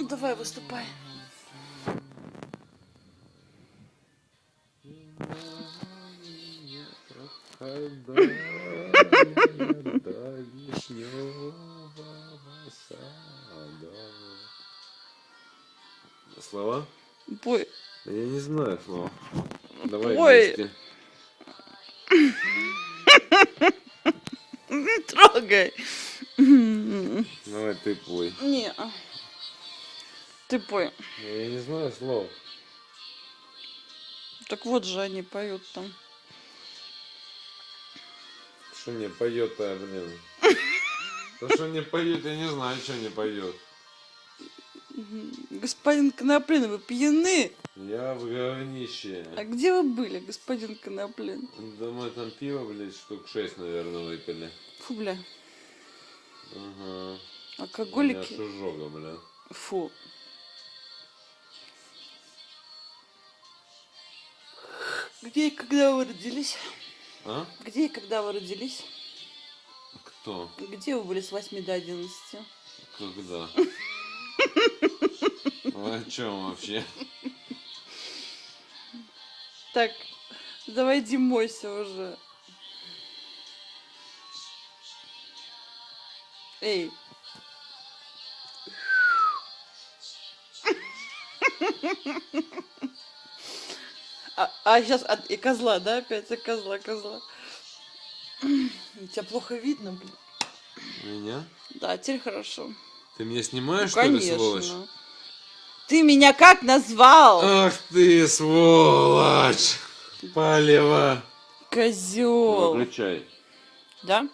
Давай, выступай. Слова? Пой. Я не знаю слов. Давай Ой. вместе. Не трогай. Давай ты пой. Не. Ты пой. Я не знаю слов. Так вот же они поют там. Что не поет-то, блин? Да что не поет, я не знаю, что не поет. Господин Коноплин, вы пьяны? Я в говнище. А где вы были, господин Коноплин? Да мы там пиво, блядь, штук 6, наверное, выпили. Фу, бля. Ага. У меня Алкоголики. изжога, бля. Фу. Где и когда вы родились? А? Где и когда вы родились? Кто? Где вы были с 8 до 11? Когда? Вы о чем вообще? Так, давай иди мойся уже. Эй. А, а сейчас от, и козла, да, опять и козла, козла. Тебя плохо видно, блин. Меня? Да, теперь хорошо. Ты меня снимаешь, Ну, что ли, сволочь? Ты меня как назвал? Ах ты, сволочь! Палево! Козел. Выключай. Да?